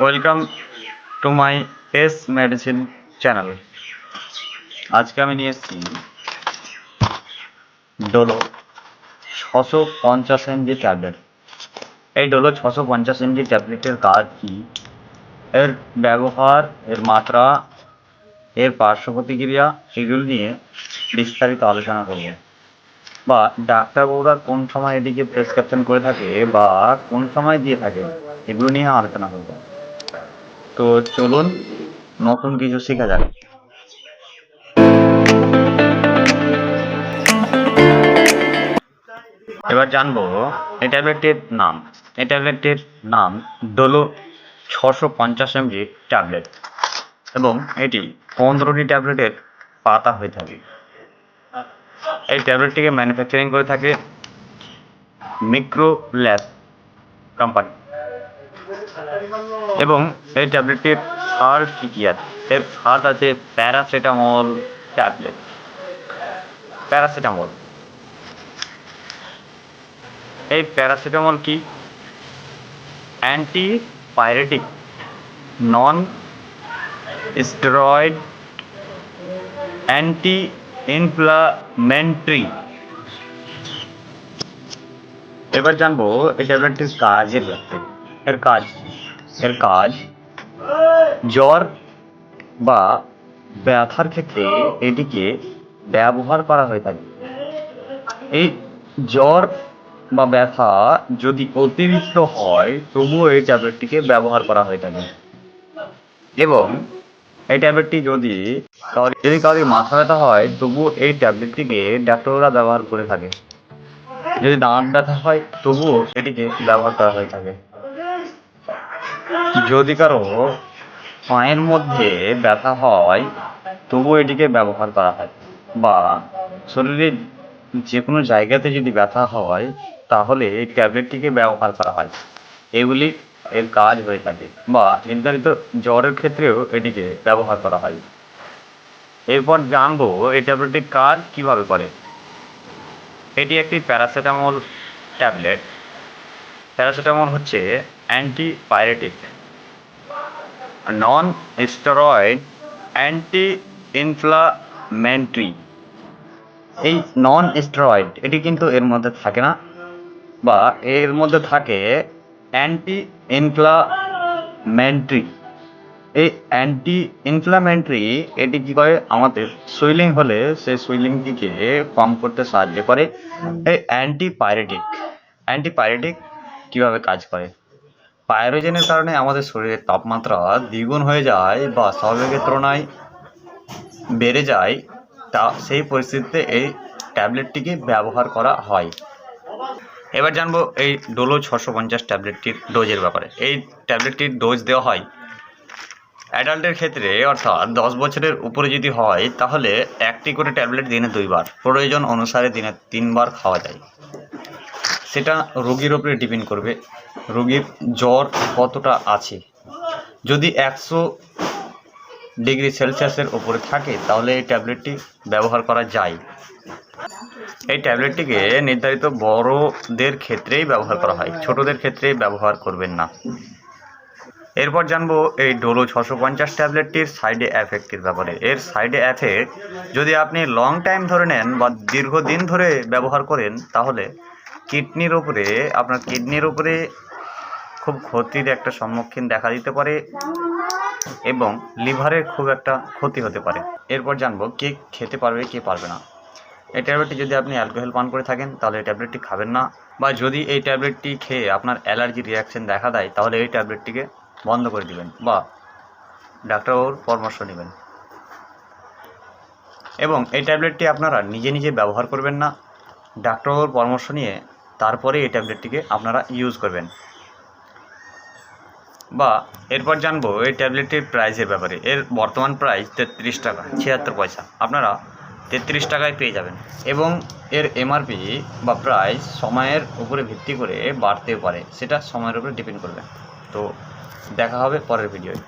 Welcome to my S medicine channel আজকে আমি নিয়ে এসেছি ডোলো ছশো পঞ্চাশ এমজি ট্যাবলেট। এই ডোলো ছশো পঞ্চাশ এমজি ট্যাবলেটের কাজ কি? এর ব্যবহার, এর মাত্রা, এর পার্শ্ব প্রতিক্রিয়া এগুলো নিয়ে বিস্তারিত আলোচনা করব। বা ডাক্তারবাবুরা কোন সময় এদিকে প্রেসক্রিপশন করে থাকে বা কোন সময় দিয়ে থাকে এগুলো নিয়ে আলোচনা করব। তো চলুন নতুন কিছু শেখা যাক। এবার জানব, এই ট্যাবলেটটির নাম। এই ট্যাবলেটটির নাম ডোলো ছশো পঞ্চাশ এমজি ট্যাবলেট এবং এটি পনেরোটি ট্যাবলেটের পাতা হয়ে থাকে। এই ট্যাবলেটটিকে ম্যানুফ্যাকচারিং করে থাকে মিক্রো ল্যাব কোম্পানি এবং এই ট্যাবলেটটির ফার কি কি আছে এর ফার্স্ট আছে প্যারাসিটামল ট্যাবলেট। প্যারাসিটামল। এই প্যারাসিটামল কি? Antipyretic non steroid anti inflammatory এবার জানব এই ট্যাবলেটটির কাজের ব্যাপারে। এর কাজ এর কাজ, জ্বর বা ব্যথার ক্ষেত্রে এটিকে ব্যবহার করা হয়ে থাকে। এই জ্বর বা ব্যথা যদি অতিরিক্ত হয়, তবুও এই ট্যাবলেটটিকে ব্যবহার করা হয়ে থাকে। এবং এই ট্যাবলেটটি যদি যদি কারোর মাথা ব্যথা হয়, তবুও এই ট্যাবলেটটিকে ডাক্তাররা ব্যবহার করে থাকে। যদি দাঁত ব্যথা হয়, তবুও এটিকে ব্যবহার করা হয়ে থাকে। যদি কারও পায়ের মধ্যে ব্যথা হয়, তবুও এটিকে ব্যবহার করা হয়। বা শরীরের যে কোনো জায়গাতে যদি ব্যথা হয়, তাহলে এই ট্যাবলেটটিকে ব্যবহার করা হয়। এগুলি এর কাজ হয়ে থাকে বা নির্ধারিত জ্বরের ক্ষেত্রেও এটিকে ব্যবহার করা হয়। এরপর জানব এই ট্যাবলেটটির কাজ কীভাবে করে। এটি একটি প্যারাসিটামল ট্যাবলেট। প্যারাসিটামল হচ্ছে antipyretic non steroid anti inflammatory এই নন স্টেরয়েড এটি কিন্তু এর মধ্যে থাকে না, বা এর মধ্যে থাকে অ্যান্টি ইনফ্লামেন্টারি এই অ্যান্টি ইনফ্লামেন্টারি এটি কি করে? আমাদের সুইলিং হলে সেই সুইলিংটিকে কম করতে সাহায্য করে। এই অ্যান্টি পাইরেটিক অ্যান্টি পাইরেটিক কীভাবে কাজ করে? পাইরোজেনের কারণে আমাদের শরীরের তাপমাত্রা দ্বিগুণ হয়ে যায় বা স্বাভাবিকের তুলনায় বেড়ে যায়, তা সেই পরিস্থিতিতে এই ট্যাবলেটটিকে ব্যবহার করা হয়। এবার জানব এই ডোলো ছশো পঞ্চাশ ট্যাবলেটটির ডোজের ব্যাপারে। এই ট্যাবলেটটির ডোজ দেওয়া হয় অ্যাডাল্টের ক্ষেত্রে, অর্থাৎ দশ বছরের উপরে যদি হয়, তাহলে একটি করে ট্যাবলেট দিনে দুইবার। প্রয়োজন অনুসারে দিনে তিনবার খাওয়া যায়। সেটা রোগীর ওপরে ডিপেন্ড করবে। রোগীর জ্বর কতটা আছে? যদি একশো ডিগ্রি সেলসিয়াসের ওপরে থাকে, তাহলে এই ট্যাবলেটটি ব্যবহার করা যায়। এই ট্যাবলেটটিকে নির্ধারিত বড়দের ক্ষেত্রেই ব্যবহার করা হয়, ছোটদের ক্ষেত্রে ব্যবহার করবেন না। এরপর জানব এই ডোলো ছশো পঞ্চাশ ট্যাবলেটটির সাইডে এফেক্টের ব্যাপারে। এর সাইডে এফেক্ট যদি আপনি লং টাইম ধরে নেন বা দীর্ঘদিন ধরে ব্যবহার করেন, তাহলে কিডনির উপরে, আপনার কিডনির উপরে খুব ক্ষতির একটা সম্মুখীন দেখা দিতে পারে এবং লিভারের খুব একটা ক্ষতি হতে পারে। এরপর জানব কে খেতে পারবে, কে পারবে না। এই ট্যাবলেটটি যদি আপনি অ্যালকোহল পান করে থাকেন, তাহলে এই ট্যাবলেটটি খাবেন না। বা যদি এই ট্যাবলেটটি খেয়ে আপনার অ্যালার্জি রিয়াকশন দেখা দেয়, তাহলে এই ট্যাবলেটটিকে বন্ধ করে দিবেন বা ডাক্তারবাবুর পরামর্শ নেবেন। এবং এই ট্যাবলেটটি আপনারা নিজে নিজে ব্যবহার করবেন না। ডাক্তারবাবুর পরামর্শ নিয়ে তারপরে এই ট্যাবলেটটিকে আপনারা ইউজ করবেন। বা এরপর জানব এই ট্যাবলেটটির প্রাইসের ব্যাপারে। এর বর্তমান প্রাইস তেত্রিশ টাকা, ছিয়াত্তর পয়সা। আপনারা তেত্রিশ টাকায় পেয়ে যাবেন এবং এর এমআরপি বা প্রাইস সময়ের উপরে ভিত্তি করে বাড়তেও পারে। সেটা সময়ের উপরে ডিপেন্ড করবে। তো দেখা হবে পরের ভিডিওয়